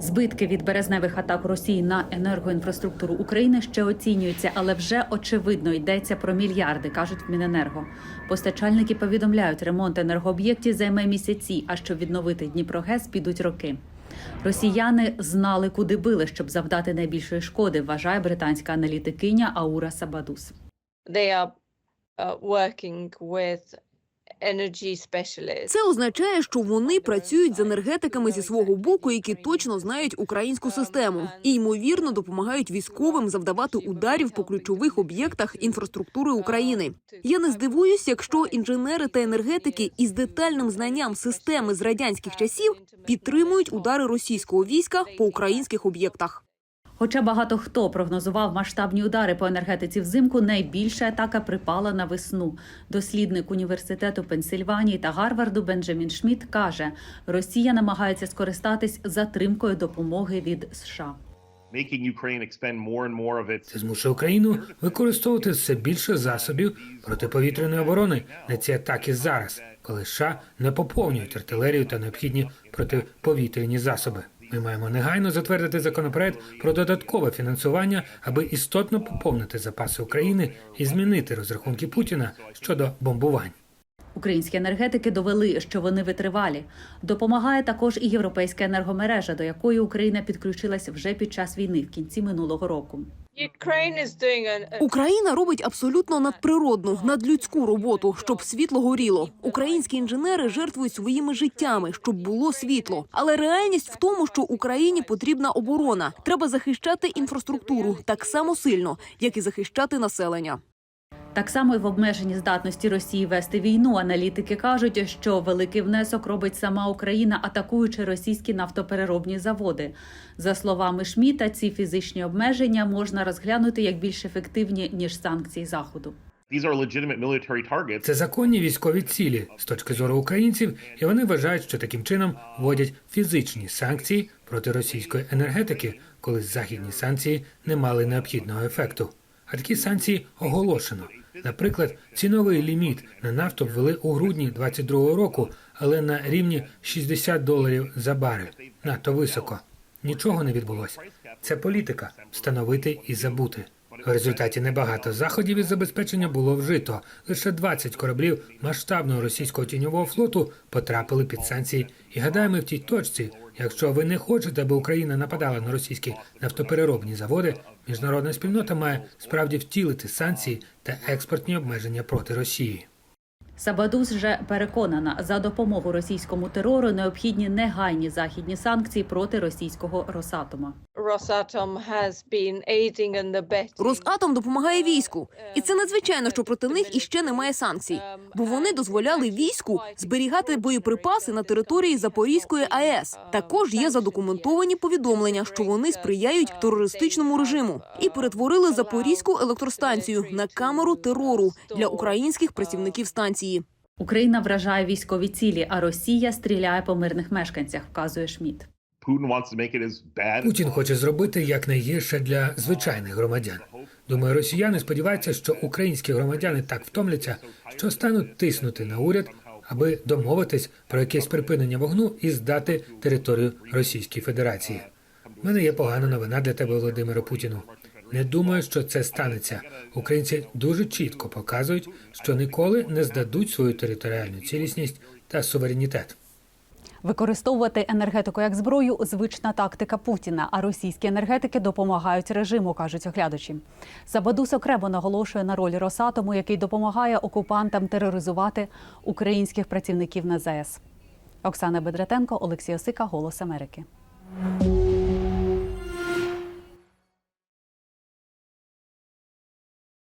Збитки від березневих атак Росії на енергоінфраструктуру України ще оцінюються, але вже очевидно йдеться про мільярди, кажуть в Міненерго. Постачальники повідомляють, ремонт енергооб'єктів займе місяці, а щоб відновити Дніпрогес, підуть роки. Росіяни знали, куди били, щоб завдати найбільшої шкоди, вважає британська аналітикиня Аура Сабадус. they are uh, working with. Це означає, що вони працюють з енергетиками зі свого боку, які точно знають українську систему і ймовірно допомагають військовим завдавати ударів по ключових об'єктах інфраструктури України. Я не здивуюсь, якщо інженери та енергетики із детальним знанням системи з радянських часів підтримують удари російського війська по українських об'єктах. Хоча багато хто прогнозував масштабні удари по енергетиці взимку, найбільша атака припала на весну. Дослідник університету Пенсильванії та Гарварду Бенджамін Шмідт каже, Росія намагається скористатись затримкою допомоги від США. Це змушує Україну використовувати все більше засобів протиповітряної оборони на ці атаки зараз, коли США не поповнюють артилерію та необхідні протиповітряні засоби. Ми маємо негайно затвердити законопроект про додаткове фінансування, аби істотно поповнити запаси України і змінити розрахунки Путіна щодо бомбувань. Українські енергетики довели, що вони витривалі. Допомагає також і європейська енергомережа, до якої Україна підключилась вже під час війни в кінці минулого року. Україна робить абсолютно надприродну, надлюдську роботу, щоб світло горіло. Українські інженери жертвують своїми життями, щоб було світло. Але реальність в тому, що Україні потрібна оборона. Треба захищати інфраструктуру так само сильно, як і захищати населення. Так само і в обмеженні здатності Росії вести війну. Аналітики кажуть, що великий внесок робить сама Україна, атакуючи російські нафтопереробні заводи. За словами Шміта, ці фізичні обмеження можна розглянути як більш ефективні ніж санкції заходу. Це законні військові цілі з точки зору українців, і вони вважають, що таким чином вводять фізичні санкції проти російської енергетики, коли західні санкції не мали необхідного ефекту. А такі санкції оголошено. Наприклад, ціновий ліміт на нафту ввели у грудні 22-го року, але на рівні 60 доларів за барель. Надто високо. Нічого не відбулося. Це політика встановити і забути. В результаті небагато заходів із забезпечення було вжито. Лише 20 кораблів масштабного російського тіньового флоту потрапили під санкції. І гадаємо в тій точці, якщо ви не хочете, аби Україна нападала на російські нафтопереробні заводи, міжнародна спільнота має справді втілити санкції та експортні обмеження проти Росії. Сабадус же переконана, за допомогу російському терору необхідні негайні західні санкції проти російського Росатома. Росатом допомагає війську, і це надзвичайно, що проти них іще немає санкцій, бо вони дозволяли війську зберігати боєприпаси на території Запорізької АЕС. Також є задокументовані повідомлення, що вони сприяють терористичному режиму і перетворили запорізьку електростанцію на камеру терору для українських працівників станції. Україна вражає військові цілі, а Росія стріляє по мирних мешканцях, вказує Шмідт. Bad. Путін хоче зробити якнайгірше для звичайних громадян. Думаю, росіяни сподіваються, що українські громадяни так втомляться, що стануть тиснути на уряд, аби домовитись про якесь припинення вогну і здати територію Російської Федерації. У мене є погана новина для тебе, Володимире Путіну. Не думаю, що це станеться. Українці дуже чітко показують, що ніколи не здадуть свою територіальну цілісність та суверенітет. Використовувати енергетику як зброю звична тактика Путіна. А російські енергетики допомагають режиму, кажуть оглядачі. Сабадус окремо наголошує на ролі Росатому, який допомагає окупантам тероризувати українських працівників на ЗАЕС. Оксана Бедратенко, Олексій Осика, Голос Америки.